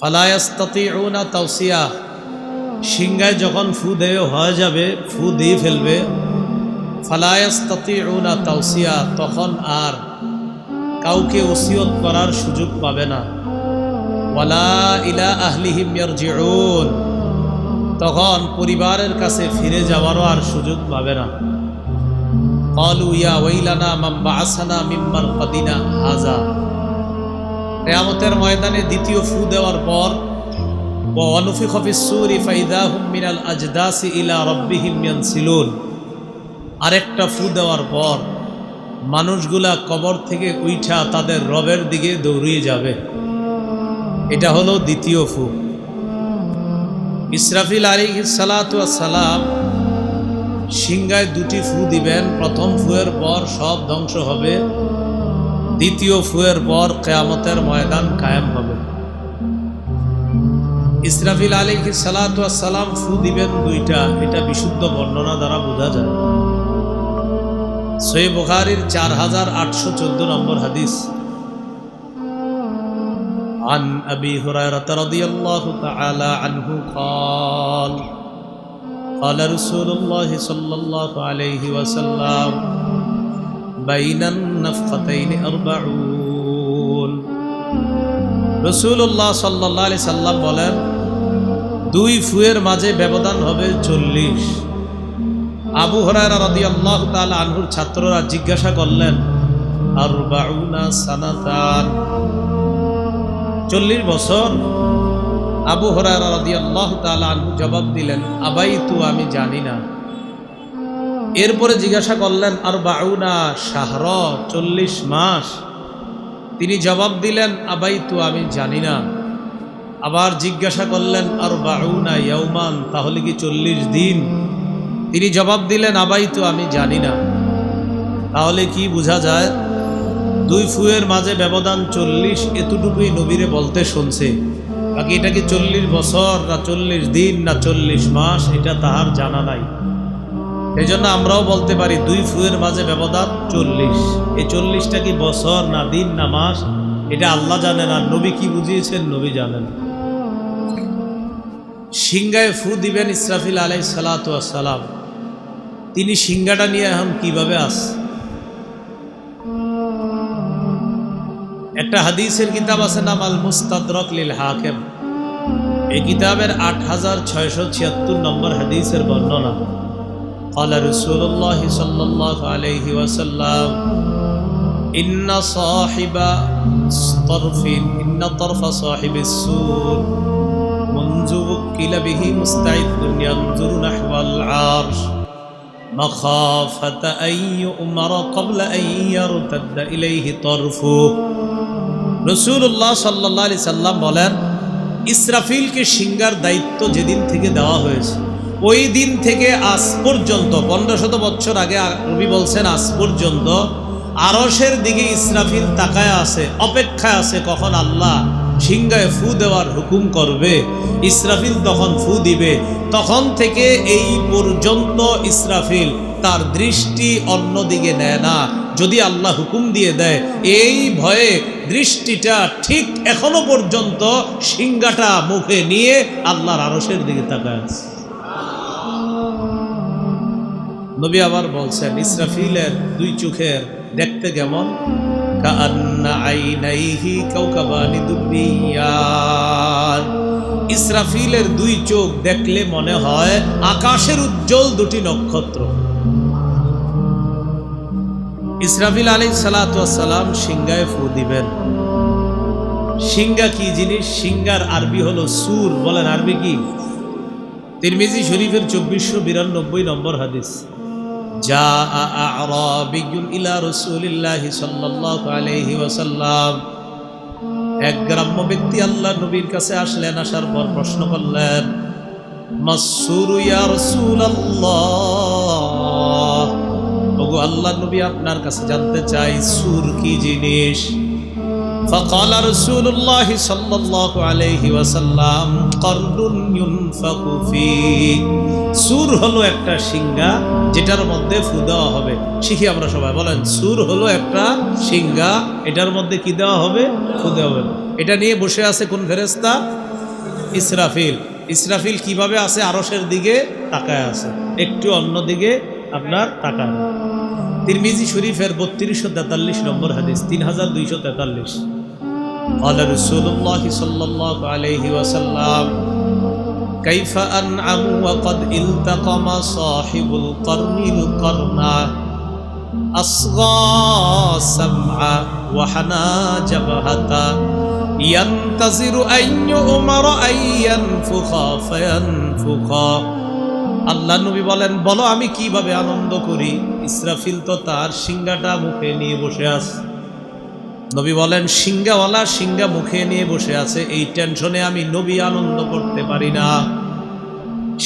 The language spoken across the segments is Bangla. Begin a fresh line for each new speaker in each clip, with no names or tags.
ফালায়াস্তাতিউনা তাওসিয়া। সিংহায় যখন ফু দেয় হয়ে যাবে, ফু দিয়ে ফেলবে। ফালায়াস্তাতিউনা তাওসিয়া, তখন আর কাউকে ওসিয়ত করার সুযোগ পাবে না। ওয়ালা ইলা আহলিহিম ইয়ারজিউন। তখন পরিবারের কাছে ফিরে যাওয়ারও আর সুযোগ পাবে না। কলু ইয়া ওয়াইলানা মাম্বা আসানা মিম্মার কদিনা হাজা কেয়ামতের ময়দানে দ্বিতীয় ফু দেওয়ার পর আজদাসি ইলা আরেকটা ফু দেওয়ার পর, মানুষগুলা কবর থেকে উইঠা তাদের রবের দিকে দৌড়িয়ে যাবে। এটা হলো দ্বিতীয় ফু। ইসরাফিল আলী সালাম সিংগায় দুটি ফু দিবেন। প্রথম ফুয়ের পর সব ধ্বংস হবে। দ্বিতীয় ফুয়ের পর কেয়ামতের ময়দান কায়েম হবে ইসরাফিল আলী সালাম ফু দিবেন দুইটা এটা বিশুদ্ধ বর্ণনা দ্বারা বোঝা যায় সই বুখারির চার হাজার আটশো চোদ্দ নম্বর হাদিস عن أبي هريرة رضي الله تعالى عنه قال قال رسول الله صلى الله عليه وسلم বাইন রসুল্লাহ সাল্লাহ আলি সাল্লাম বলেন, দুই ফুয়ের মাঝে ব্যবধান হবে চল্লিশ। আবু হরারা রদি আল্লাহ তাল আনহুর ছাত্ররা জিজ্ঞাসা করলেন আর সানাতান। চল্লিশ বছর? আবু হরারা রদি আল্লাহ তাল আনহু জবাব দিলেন আবাই তু আমি জানি না। এরপরে জিজ্ঞাসা করলেন আর বাউনা শাহর, চল্লিশ মাস। তিনি জবাব দিলেন আবাই তো আমি জানি না। আবার জিজ্ঞাসা করলেন আর বাউনা ইয়ৌমান তাহলে কি চল্লিশ দিন? তিনি জবাব দিলেন আবাই তো আমি জানি না। তাহলে কি বোঝা যায়? দুই ফুয়ের মাঝে ব্যবধান চল্লিশ, এতটুকুই নবীরে বলতে শুনছে। বাকি এটা কি চল্লিশ বছর, না চল্লিশ দিন, না চল্লিশ মাস, এটা তাহার জানা নাই। এই জন্য আমরাও বলতে পারি দুই ফুয়ের মাঝে ব্যবধান চল্লিশ। এই চল্লিশটা কি বছর না দিন না মাস? এটা আল্লাহ জানেন আর নবী কি বুঝিয়েছেন, নবী জানেন। সিংগায় ফু দিবেন ইসরাফিল আলাই সালাম। তিনি সিংগাটা নিয়ে এখন কীভাবে আস? একটা হাদিসের কিতাব আছে নাম আল মুস্তাদরক লিল হাকেম। এই কিতাবের আট হাজার ছয়শো ছিয়াত্তর নম্বর হাদিসের বর্ণনা। قال رسول الله صلى الله عليه وسلم إن صاحب طرف إن طرف صاحب السور منذ وكل به مستعد ينظر نحو العرش مخافة أن يؤمر قبل أن يرتد إليه طرفه রসুল্লাহ সাল্লাহ আলি সাল্লাম বলেন ইসরাফিলকে সিঙ্গার দায়িত্ব যেদিন থেকে দেওয়া হয়েছে ওই দিন থেকে আজ পর্যন্ত, পনেরো শত বছর আগে রবি বলছেন, আজ পর্যন্ত আরসের দিকে ইসরাফিল তাকায় আছে, অপেক্ষায় আছে কখন আল্লাহ সিংগায় ফু দেওয়ার হুকুম করবে। ইসরাফিল তখন ফু দিবে। তখন থেকে এই পর্যন্ত ইসরাফিল তার দৃষ্টি অন্যদিকে নেয় না। যদি আল্লাহ হুকুম দিয়ে দেয়, এই ভয়ে দৃষ্টিটা ঠিক এখনও পর্যন্ত সিংগাটা মুখে নিয়ে আল্লাহর আরসের দিকে তাকায় আছে। নবী আবার বলছেন, ইসরাফিলের দুই চোখের দেখতে কেমন? ইসরাফিলের দুই চোখ দেখলে মনে হয় আকাশের উজ্জ্বল দুটি নক্ষত্র। ইসরাফিল আলী সালাতাম সিংগায় ফু দিবেন। সিংগা কি জিনিস? সিংগার আরবি হলো সুর। বলেন আরবি কি? তিরমিজি শরীফের চব্বিশশো বিরানব্বই নম্বর হাদিস। এক আল্লাহ নবীর কাছে আসলেন, আসার পর প্রশ্ন করলেন আল্লাহ নবী আপনার কাছে জানতে চাই, সুর কি জিনিস? فقال رسول الله صلى الله عليه وسلم قرن ينفق فيه সুর হলো একটা সিংহা যেটার মধ্যে ফু দেওয়া হবে শিখি আমরা সবাই বলেন সুর হলো একটা সিংহা এটার মধ্যে কি দেওয়া হবে ফু দেওয়া হবে এটা নিয়ে বসে আছে কোন ফেরেস্তা ইসরাফিল ইসরাফিল কিভাবে আছে আরসের দিকে তাকায় আছে একটু অন্য দিকে আপনার তাকায় না। তিরমিজি শরীফের বত্রিশশো তেতাল্লিশ নম্বর হাদিস তিন হাজার দুইশো তেতাল্লিশ قال رسول الله صلى الله عليه وسلم كيف أنعم وقد التقم صاحب القرن القرن أصغى سمعا وحنى جبهة ينتظر أن يؤمر أن ينفخ فينفخ আল্লাহ নবী বলেন বলো আমি কিভাবে আনন্দ করি ইসরাফিল তো তার সিংহাটা মুখে নিয়ে বসে আছে নবী বলেন, সিংহাওয়ালা সিংহা মুখে নিয়ে বসে আছে, এই টেনশনে আমি নবী আনন্দ করতে পারি না।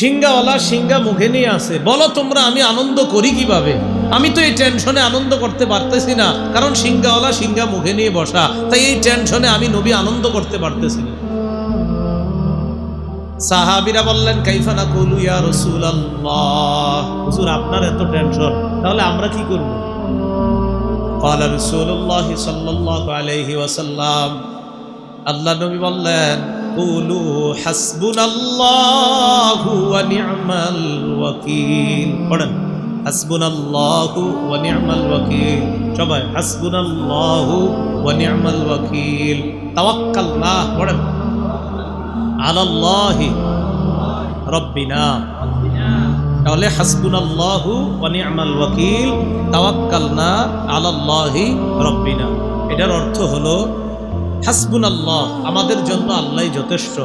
সিংহাওয়ালা সিংহা মুখে নিয়ে আছে, বলো তোমরা আমি আনন্দ করি কীভাবে? আমি তো এই টেনশনে আনন্দ করতে পারতেছি না, কারণ সিংহাওয়ালা সিংহা মুখে নিয়ে বসা, তাই এই টেনশনে আমি নবী আনন্দ করতে পারতেছি না। সাহাবিরা বললেন কাইফানা কুলু ইয়া রসুল হুজুর, আপনার এত টেনশন, তাহলে আমরা কি করব? قال رسول الله صلى الله عليه وسلم আল্লাহ নবী বললেন কুলু হাসবুনাল্লাহু ওয়া নি'মাল ওয়াকিল পড়েন হাসবুনাল্লাহু ওয়া নি'মাল ওয়াকিল সবাই হাসবুনাল্লাহু ওয়া নি'মাল ওয়াকিল তাওয়াক্কালনা পড়েন আলাল্লাহি রব্বিনা তাহলে হাসবুনাল্লাহু নি'মাল ওয়াকিল, তাওয়াক্কালনা আলাল্লাহি রব্বিনা। এটার অর্থ হলো, হাসবুনাল্লাহ, আমাদের জন্য আল্লাহই যথেষ্ট।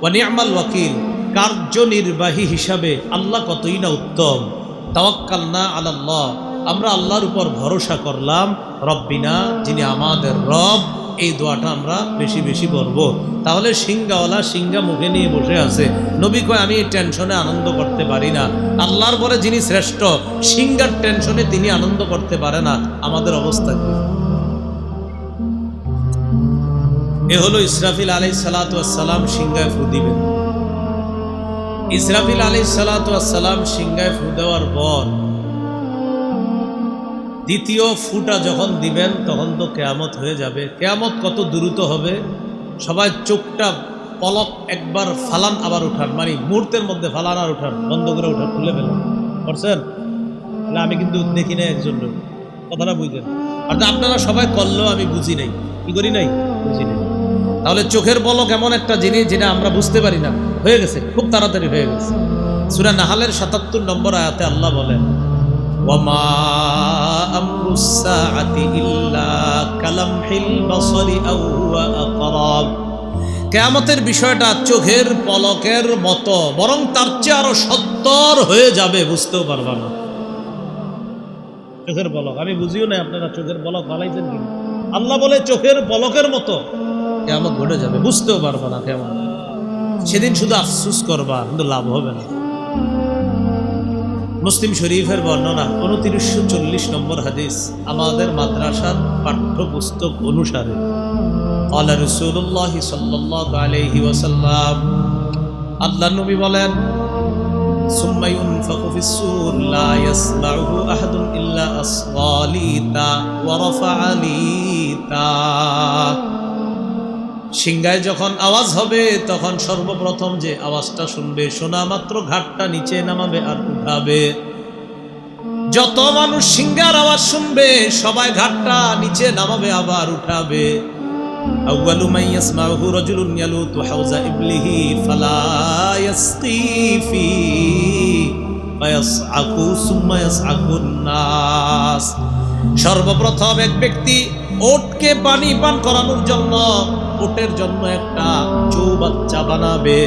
ওয়া নি'মাল ওয়াকিল, কার্যনির্বাহী হিসাবে আল্লাহ কতই না উত্তম। তাওয়াক্কালনা আলাল্লাহ, আমরা আল্লাহর উপর ভরসা করলাম, রব্বিনা, যিনি আমাদের রব এই দোয়াটা আমরা বেশি বেশি করব। তাহলে সিংহাওয়ালা সিংহা মুখে নিয়ে বসে আছে। নবী কয়, আমি এই টেনশনে আনন্দ করতে পারি না। আল্লাহর পরে যিনি শ্রেষ্ঠ সিংহার টেনশনে তিনি আনন্দ করতে পারে না। আমাদের অবস্থা কি? এ হলো ইসরাফিল আলাই সালাতাম সিংহায় ফু দিবেন ইসরাফিল আলাই সালাতাম সিংহায় ফু দেওয়ার পর দ্বিতীয় ফুটা যখন দিবেন, তখন তো কেয়ামত হয়ে যাবে। কেয়ামত কত দ্রুত হবে? সবাই চোখটা পলক একবার ফালান আবার উঠান। মানে মুহূর্তের মধ্যে ফালান আর উঠান, বন্ধ করে উঠান, খুলে ফেলেন। করছেন? তাহলে আমি কিন্তু দেখি নাই একজন লোক। কথাটা বুঝলেন? আর আপনারা সবাই করলেও আমি বুঝি নাই। কি করি নাই? বুঝি নাই। তাহলে চোখের পলক এমন একটা জিনিস যেটা আমরা বুঝতে পারি না। হয়ে গেছে, খুব তাড়াতাড়ি হয়ে গেছে। সুরা নাহালের সাতাত্তর নম্বর আয়াতে আল্লাহ বলেন ওমা أمر الساعة إلا كلمح البصر أو هو أقرب কেয়ামতের বিষয়টা চোখের পলকের মতো বরং তার চেয়ে আরো সত্তর হয়ে যাবে বুঝতেও পারবা না চোখের পলক আমি বুঝিও না আপনারা চোখের পলক বানাইছেন কি আল্লাহ বলে চোখের পলকের মতো কেমন ঘটে যাবে বুঝতেও পারবা না কেমন সেদিন শুধু আফসুস করবা কিন্তু লাভ হবে না মুসলিম শরীফের বর্ণনা উনত্রিশশো চল্লিশ নম্বর হাদিস, আমাদের মাদ্রাসার পাঠ্যপুস্তক অনুসারে। আল্লাহ রসুল্লাহ সাল্লাহ আলহি ওসাল্লাম আল্লাহ নবী বলেন ثم সিংহায় যখন আওয়াজ হবে, তখন সর্বপ্রথম যে আওয়াজটা শুনবে শোনা মাত্র ঘাটটা নিচে নামাবে আর উঠাবে। যত মানুষ সিংহার আওয়াজ শুনবে, সবাই ঘাটটা নিচে নামাবে, আবার উঠাবে। হাউজা ফালা সর্বপ্রথম এক ব্যক্তি ওটকে পানি পান করানোর জন্য ওটের জন্য একটা চৌবাচ্চা বানাবে,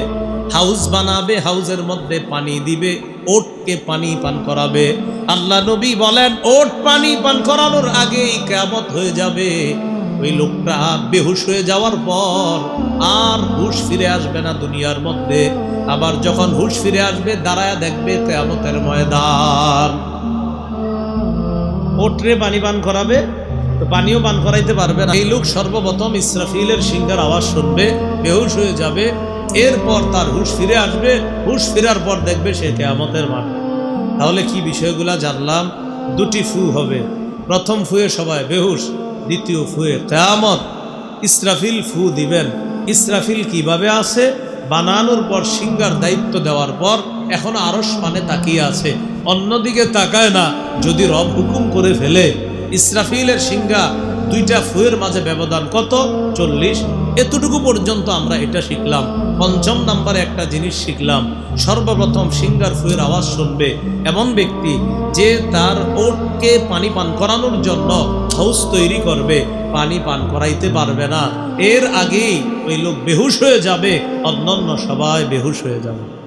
হাউস বানাবে, হাউসের মধ্যে পানি দিবে, ওটকে পানি পান করাবে। আল্লাহ নবী বলেন, ওট পানি পান করানোর আগেই কেমত হয়ে যাবে। ওই লোকটা বেহুশ হয়ে যাওয়ার পর আর হুশ ফিরে আসবে না দুনিয়ার মধ্যে। আবার যখন হুশ ফিরে আসবে, দাঁড়ায় দেখবে কেয়ামতের ময়দান। ওটরে পানি পান করাবে তো পানিও পান করাইতে পারবে না। এই লোক সর্বপ্রথম ইসরাফিলের সিংহার আওয়াজ শুনবে, বেহুশ হয়ে যাবে, এরপর তার হুশ ফিরে আসবে, হুশ ফেরার পর দেখবে সে কেয়ামতের মাঠে। তাহলে কি বিষয়গুলা জানলাম? দুটি ফু হবে। প্রথম ফুয়ে সবাই বেহুশ, দ্বিতীয় ফুয়ে কেয়ামত। ইসরাফিল ফু দিবেন। ইসরাফিল কীভাবে আছে? বানানোর পর সিঙ্গার দায়িত্ব দেওয়ার পর, এখন আরও পানে তাকিয়ে আছে। অন্যদিকে তাকায় না, যদি রব হুকুম করে ফেলে ইসরাফিলের সিঙ্গা দুইটা ফুয়ের মাঝে ব্যবধান কত? চল্লিশ। এতটুকু পর্যন্ত আমরা এটা শিখলাম। পঞ্চম নাম্বারে একটা জিনিস শিখলাম। সর্বপ্রথম সিঙ্গার ফুয়ের আওয়াজ শুনবে এমন ব্যক্তি যে তার ওটকে পানি পান করানোর জন্য হাউস তৈরি করবে। পানি পান করাইতে পারবে না। এর আগেই ওই লোক বেহুশ হয়ে যাবে। অন্যান্য সবাই বেহুশ হয়ে যাবে।